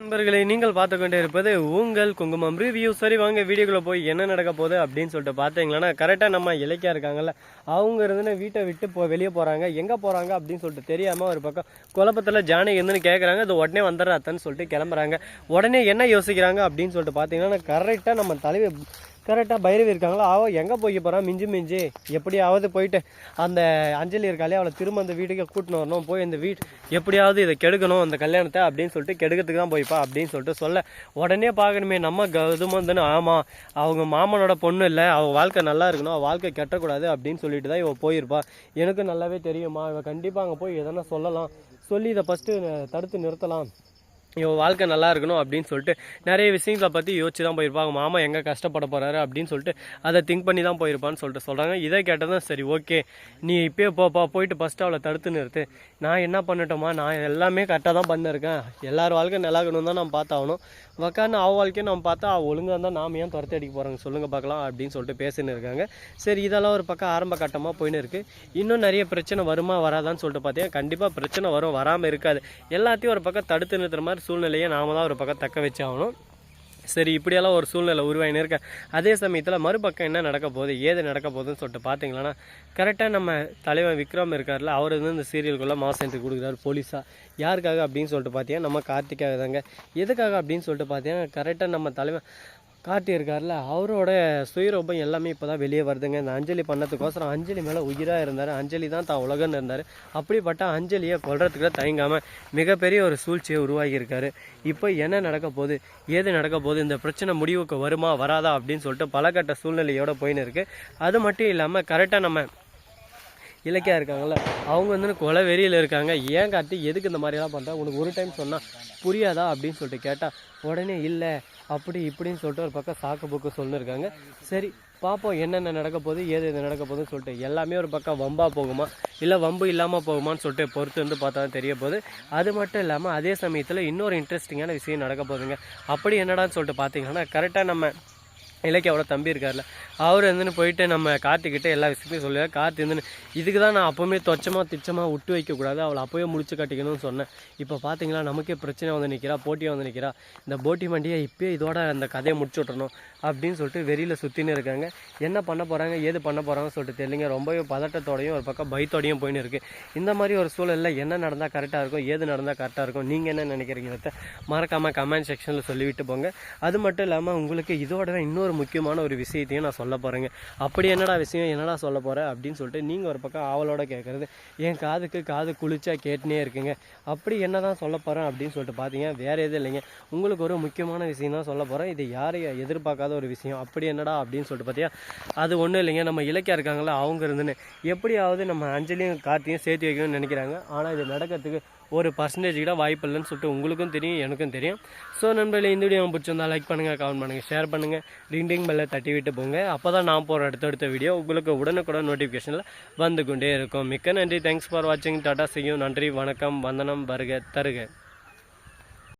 நண்பர்களை நீங்கள் பார்த்து கொண்டே இருப்பது உங்கள் குங்குமம் ரிவ்யூ சரி வாங்க வீடியோக்குள்ளே போய் என்ன நடக்க போகுது அப்படின்னு சொல்லிட்டு பார்த்தீங்களன்னா கரெக்டாக நம்ம இலக்கியா இருக்காங்கல்ல அவங்க இருந்துன்னு வீட்டை விட்டு போ வெளியே போகிறாங்க எங்கே போகிறாங்க அப்படின்னு சொல்லிட்டு தெரியாமல் ஒரு பக்கம் குழப்பத்தில் ஜானகி இருந்துன்னு கேட்குறாங்க அது உடனே வந்துடுறாத்தன்னு சொல்லிட்டு கிளம்புறாங்க. உடனே என்ன யோசிக்கிறாங்க அப்படின்னு சொல்லிட்டு பார்த்தீங்கன்னா கரெக்டாக நம்ம தலைவி கரெக்டாக பைரவி இருக்காங்களோ? அவள் எங்கே போய் போகிறான் மிஞ்சி மிஞ்சி. எப்படியாவது போயிட்டு அந்த அஞ்சலி இருக்காளே அவளை திரும்ப அந்த வீட்டுக்கு கூட்டின்னு வரணும். போய் இந்த வீட் எப்படியாவது இதை கெடுக்கணும் அந்த கல்யாணத்தை அப்படின்னு சொல்லிட்டு கெடுக்கிறதுக்கு தான் போய்ப்பா அப்படின்னு சொல்லிட்டு சொல்ல. உடனே பார்க்கணுமே நம்ம கௌதமம் ஆமாம் அவங்க மாமனோட பொண்ணு இல்லை. அவள் வாழ்க்கை நல்லா இருக்கணும் அவள் வாழ்க்கை கெட்டக்கூடாது அப்படின்னு சொல்லிட்டு தான் இவள் போயிருப்பா. எனக்கும் நல்லாவே தெரியுமா இவள் கண்டிப்பாக அங்கே போய் எதனா சொல்லலாம். சொல்லி இதை ஃபஸ்ட்டு தடுத்து நிறுத்தலாம். இவன் வாழ்க்கை நல்லா இருக்கணும் அப்படின்னு சொல்லிட்டு நிறைய விஷயங்களை பற்றி யோசிச்சு தான் போயிருப்பாங்க. மாமா எங்கே கஷ்டப்பட போகிறாரு அப்படின்னு சொல்லிட்டு அதை திங்க் பண்ணி தான் போயிருப்பான்னு சொல்லிட்டு சொல்கிறாங்க இதை கேட்டதும் சரி ஓகே நீ இப்போயே போப்பா போயிட்டு ஃபஸ்ட்டு அவளை தடுத்து நிறுத்து. நான் என்ன பண்ணட்டோமா நான் எல்லாமே கரெக்டாக தான் பண்ணிருக்கேன். எல்லார் வாழ்க்கை நல்லா இருக்கணும் தான் நான் பார்த்தாகணும். உக்காந்து அவள் வாழ்க்கையும் நம்ம பார்த்தா அவள் ஒழுங்காக இருந்தால் நாம் ஏன் துரத்தி அடிக்க போகிறாங்க சொல்லுங்கள் பார்க்கலாம் அப்படின்னு சொல்லிட்டு பேசின்னு இருக்காங்க. சரி இதெல்லாம் ஒரு பக்கம் ஆரம்ப கட்டமாக போயின்னு இருக்குது இன்னும் நிறைய பிரச்சனை வருமா வராதான்னு சொல்லிட்டு பார்த்தீங்கன்னா கண்டிப்பாக பிரச்சனை வரும் வராமல் இருக்காது. எல்லாத்தையும் ஒரு பக்கம் தடுத்து நிறுத்துற மாதிரி சூழ்நிலையை நாம தான் ஒரு பக்கம் தக்க வச்சாகணும் சரி இப்படியெல்லாம் ஒரு சூழ்நிலை உருவாயின்னு இருக்கேன் அதே சமயத்தில் மறுபக்கம் என்ன நடக்க போகுது? ஏது நடக்க போகுதுன்னு சொல்லிட்டு பார்த்தீங்களன்னா கரெக்டாக நம்ம தலைவன் விக்ரம் இருக்கார்ல அவர் வந்து இந்த சீரியலுக்குள்ளே மாஸ் என்ட்ரி கொடுக்குறாரு போலீஸாக யாருக்காக அப்படின்னு சொல்லிட்டு பார்த்தீங்கன்னா நம்ம கார்த்திக்காக தாங்க. எதுக்காக அப்படின்னு சொல்லிட்டு பார்த்தீங்கன்னா கரெக்டாக நம்ம தலைவன் காட்டியிருக்கார்ல அவரோட சுயரூபம் எல்லாமே இப்போ தான் வெளியே வருதுங்க. இந்த அஞ்சலி பண்ணதுக்கோசரம் அஞ்சலி மேலே உயிராக இருந்தார். அஞ்சலி தான் தான் உலகன்னு இருந்தார். அப்படிப்பட்ட அஞ்சலியை கொல்றதுக்கு தயங்காமல் மிகப்பெரிய ஒரு சூழ்ச்சியை உருவாகியிருக்காரு இப்போ என்ன நடக்க போகுது? ஏது நடக்க போகுது? இந்த பிரச்சனை முடிவுக்கு வருமா வராதா? அப்படின்னு சொல்லிட்டு பலகட்ட சூழ்நிலையோட போயின்னு இருக்குது அது மட்டும் இல்லாமல் கரெக்டாக நம்ம இலக்கியா இருக்காங்கல்ல அவங்க வந்து கொலை வெறியில் இருக்காங்க. ஏன் கார்த்தி எதுக்கு இந்த மாதிரிலாம் பண்ணுறா உனக்கு ஒரு டைம் சொன்னால் புரியாதா? அப்படின்னு சொல்லிட்டு கேட்டால் உடனே இல்லை. அப்படி இப்படின்னு சொல்லிட்டு ஒரு பக்கம் சாக்கு புக்கு சொல்லிருக்காங்க சரி பார்ப்போம் என்னென்ன நடக்க போகுது ஏது எது நடக்க போகுதுன்னு சொல்லிட்டு எல்லாமே ஒரு பக்கம் வம்பாக போகுமா இல்லை வம்பு இல்லாமல் போகுமான்னு சொல்லிட்டு பொறுத்து வந்து பார்த்தா தான் தெரிய போகுது. அது மட்டும் இல்லாமல் அதே சமயத்தில் இன்னொரு இன்ட்ரெஸ்டிங்கான விஷயம் நடக்க போகுதுங்க. அப்படி என்னடான்னு சொல்லிட்டு பார்த்தீங்கன்னா கரெக்டாக நம்ம இலக்கியாவோட தம்பி இருக்கார்ல அவர் வந்துன்னு போயிட்டு நம்ம கார்த்திக்கிட்ட எல்லா விஷயத்தையும் சொல்லுவார். கார்த்தி இருந்துன்னு இதுக்கு தான் நான் அப்போவுமே தொச்சமாக திச்சமாக விட்டு வைக்கக்கூடாது அவளை அப்போயே முடிச்சு கட்டிக்கணும்னு சொன்னேன். இப்போ பார்த்தீங்களா நமக்கே பிரச்சனை வந்து நிற்கிறா போட்டியாக வந்து நிற்கிறா இந்த போட்டி வண்டியை இப்போயே இதோட அந்த கதையை முடிச்சு விட்றணும் அப்படின்னு சொல்லிட்டு வெளியில் சுற்றின்னு இருக்காங்க. என்ன பண்ண போகிறாங்க ஏது பண்ண போகிறாங்கன்னு சொல்லிட்டு தெரியலங்க. ரொம்பவே பதட்டத்தோடையும் ஒரு பக்கம் பயத்தோடையும் போயின்னு இருக்குது இந்த மாதிரி ஒரு சூழலில் என்ன நடந்தால் கரெக்டாக இருக்கும் ஏது நடந்தால் கரெக்டாக இருக்கும்? நீங்கள் என்ன நினைக்கிறீங்கிறத மறக்காமல் கமெண்ட் செக்ஷனில் சொல்லிவிட்டு போங்க. அது மட்டும் இல்லாமல் உங்களுக்கு இதோட இன்னொரு முக்கியமான ஒரு விஷயத்தையும் நான் சொல்ல போகிறேங்க அப்படி என்னடா விஷயம்? என்னடா சொல்ல போகிறேன் அப்படின்னு சொல்லிட்டு நீங்கள் ஒரு பக்கம் ஆவலோட கேட்குறது என் காதுக்கு காது குளிச்சா கேட்டுனே இருக்குங்க. அப்படி என்ன தான் சொல்ல போகிறேன் அப்படின்னு சொல்லிட்டு பார்த்தீங்க வேறு எதுவும் இல்லைங்க. உங்களுக்கு ஒரு முக்கியமான விஷயம் தான் சொல்ல போகிறேன் இது யாரையும் எதிர்பார்க்காத ஒரு விஷயம். அப்படி என்னடா அப்படின்னு சொல்லிட்டு பார்த்தியா அது ஒன்றும் இல்லைங்க. நம்ம இலக்கியா இருக்காங்களா அவங்க இருந்துன்னு. எப்படியாவது நம்ம அஞ்சலியும் கார்த்தியும் சேர்த்து வைக்கணும்னு நினைக்கிறாங்க. ஆனால் இது நடக்கிறதுக்கு ஒரு பர்சன்டேஜ் கூட வாய்ப்பு இல்லைன்னு சொல்லிட்டு உங்களுக்கும் தெரியும் எனக்கும் தெரியும். ஸோ நண்பர்களே இந்த வீடியோ பிடிச்சிருந்தா லைக் பண்ணுங்கள் கமெண்ட் பண்ணுங்கள் ஷேர் பண்ணுங்கள் டிங் மேலே பெல்லை தட்டி விட்டு போங்க. அப்போ தான் நான் போகிற அடுத்தடுத்த வீடியோ உங்களுக்கு உடனுக்குடன் நோட்டிஃபிகேஷனில் வந்து கொண்டே இருக்கும். மிக்க நன்றி. தேங்க்ஸ் ஃபார் வாட்சிங் டாடா செய்யும் நன்றி வணக்கம் வந்தனம் வருக தருக.